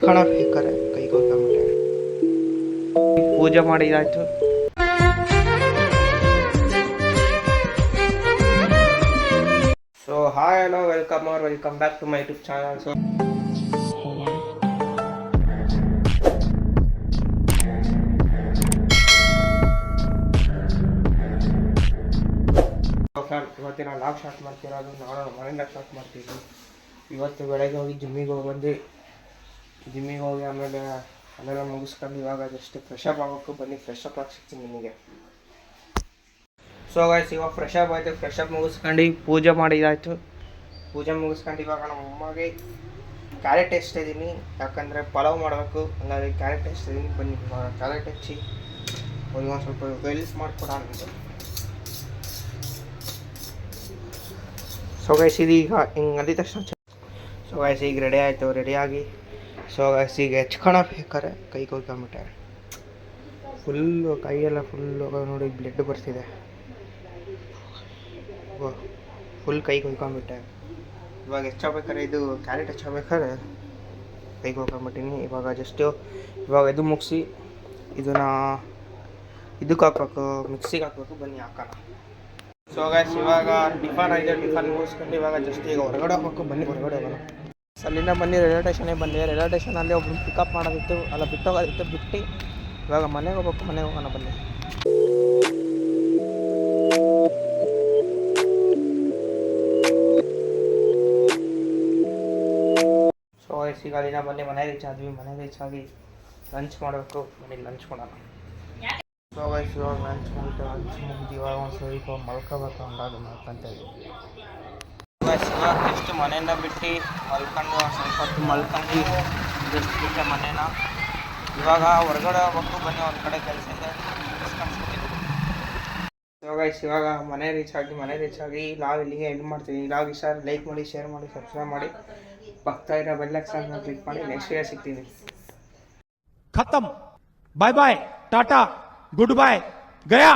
ಕಣ ಬೇಕಾರೆ ಕೈಗೆ ಹೋಗ್ಬಿಟ್ಟೆ ಪೂಜೆ ಮಾಡಿದಾಯ್ತು so hi hello welcome are welcome back to my YouTube channel so ಇವತ್ತಿನ ಲಾಗ್ ಸ್ಟಾರ್ಟ್ ಮಾಡ್ತಿರೋದು ನಾನು ಮನೆಯಿಂದ ಸ್ಟಾರ್ಟ್ ಮಾಡ್ತೀವಿ ಇವತ್ತು ಬೆಳಗ್ಗೆ ಹೋಗಿ ಜಿಮ್ಮಿಗೆ ಹೋಗಿ ಬಂದು ಜಿಮ್ಮಿಗೆ ಹೋಗಿ ಆಮೇಲೆ ಅದೆಲ್ಲ ಮುಗಿಸ್ಕೊಂಡು ಇವಾಗ ಜಸ್ಟ್ ಫ್ರೆಶ್ ಅಪ್ ಆಗಬೇಕು. ಬನ್ನಿ ಫ್ರೆಶ್ ಅಪ್ ಆಗಿ ಸಿಗ್ತೀನಿ ನಿಮಗೆ. ಸೊ ಗಾಯ್ಸ್ ಇವಾಗ ಫ್ರೆಶ್ ಅಪ್ ಆಯಿತು. ಫ್ರೆಶ್ ಅಪ್ ಮುಗಿಸ್ಕೊಂಡು ಪೂಜೆ ಮಾಡಿದಾಯ್ತು ಪೂಜೆ ಮುಗಿಸ್ಕೊಂಡು ಇವಾಗ ನಮ್ಮ ಅಮ್ಮಗೆ ಕ್ಯಾರೆಟ್ ಇದ್ದೀನಿ. ಯಾಕಂದರೆ ಪಲಾವ್ ಮಾಡಬೇಕು. ಅಂದರೆ ಕ್ಯಾರೆಟ್ ಇದ್ದೀನಿ. ಬನ್ನಿ ಕ್ಯಾರೆಟ್ ಹೆಚ್ಚಿ ಅವ್ರಿಗೆ ಒಂದು ಸ್ವಲ್ಪ ವೆಲ್ಸ್ ಮಾಡಿಕೊಡ ಅಂತ ಸೊ ಗೈಸ್ ಇದೀಗ ಹಿಂಗೆ ಅಂದಿದ ತಕ್ಷಣ ಸೊ ಗೈಸ್ ಈಗ ರೆಡಿ ಆಯಿತು. ರೆಡಿಯಾಗಿ ಸೊ ಈಗ ಹೆಚ್ಕೊಳ ಬೇಕಾರೆ ಕೈ ಕೊಯ್ಕೊಂಬಿಟ್ಟೆ ಫುಲ್ಲು ಕೈಯೆಲ್ಲ ಫುಲ್ಲು ನೋಡಿ ಬ್ಲಡ್ ಬರ್ತಿದೆ ಫುಲ್ ಕೈ ಕೊಯ್ಕೊಂಬಿಟ್ಟೆ ಇವಾಗ ಹೆಚ್ಚಬೇಕಾರೆ ಇದು ಕ್ಯಾರೆಟ್ ಹೆಚ್ಚಬೇಕಾದ್ರೆ ಕೈ ಕೊಯ್ಕೊಂಬಿಟ್ಟಿನಿ ಇವಾಗ ಜಸ್ಟು ಇವಾಗ ಇದು ಮುಗಿಸಿ ಇದನ್ನ ಇದಕ್ಕೆ ಹಾಕ್ಬೇಕು ಮಿಕ್ಸಿಗೆ ಹಾಕ್ಬೇಕು ಬನ್ನಿ ಹಾಕೋಣ ಸೊ ಗೈಸ್ ಇವಾಗ ಟಿಫನ್ ಆಗಿದೆ ಟಿಫನ್ ಮುಗಿಸ್ಕೊಂಡು ಇವಾಗ ಜಸ್ಟ್ ಈಗ ಹೊರಗಡೆ ಹಾಕ್ಬೇಕು ಬನ್ನಿ ಹೊರಗಡೆ ಹೋಗೋಣ ಅಲ್ಲಿಂದ ಬನ್ನಿ ರೈಲ್ವೆ ಸ್ಟೇಷನಿಗೆ ಬಂದೆ. ರೈಲ್ವೆ ಸ್ಟೇಷನಲ್ಲಿ ಒಬ್ರು ಪಿಕಪ್ ಮಾಡೋದಿತ್ತು. ಅಲ್ಲ, ಬಿಟ್ಟೋಗೋದಿತ್ತು, ಬಿಟ್ಟು ಇವಾಗ ಮನೆಗೆ ಹೋಗ್ಬೇಕು, ಮನೆಗೆ ಹೋಗೋಣ ಬನ್ನಿ. ಸೊ ಈಗ ಅಲ್ಲಿಂದ ಬನ್ನಿ. ಮನೆ ರೀಚ್ ಆದ್ವಿ. ಮನೆ ರೀಚ್ ಆಗಿ ಲಂಚ್ ಮಾಡಬೇಕು. ಮನೆಗೆ ಲಂಚ್ ಮಾಡೋಣ ಸೊ ವಯಸ್ಸು ಇವಾಗ ಲಂಚ್ ಮುಗಿತು. ಲಂಚ್ ಮುಗಿದು ಇವಾಗ ಒಂದು ಸ್ವಲ್ಪ ಮಲ್ಕೋಬೇಕು ಅಂದಾಗ ಮಲ್ಕೊಂತ ಇದ್ದೀವಿ ಶಿವ ಜಸ್ಟ್ ಮನೆಯಿಂದ ಬಿಟ್ಟು ಮಲ್ಕೊಂಡು ಸ್ವಲ್ಪ ಹೊತ್ತು ಮಲ್ಕೊಂಡು ಜಸ್ಟ್ ಬಿಟ್ಟೆ ಮನೇನ. ಇವಾಗ ಹೊರಗಡೆ ಹೋಗ್ಬೇಕು, ಬನ್ನಿ, ಒಂದು ಕಡೆ ಕೆಲಸ ಇದೆ. ಇವಾಗ ಇವಾಗ ಮನೆ ರೀಚ್ ಆಗಿ, ಮನೆ ರೀಚ್ ಆಗಿ ನಾವು ಇಲ್ಲಿಗೆ ಎಂಡ್ ಮಾಡ್ತೀನಿ. ಲಾಗ್ ಇಷ್ಟ ಲೈಕ್ ಮಾಡಿ ಶೇರ್ ಮಾಡಿ ಸಬ್ಸ್ಕ್ರೈಬ್ ಮಾಡಿ. ಪಕ್ಕ ಇರೋ ಬೆಲ್ಲಕ್ಷನ್ ಕ್ಲಿಕ್ ಮಾಡಿ ನೆಕ್ಸ್ಟ್ ಇಯರ್ ಸಿಗ್ತೀನಿ. ಖತಮ್. Bye bye Tata good bye Gaya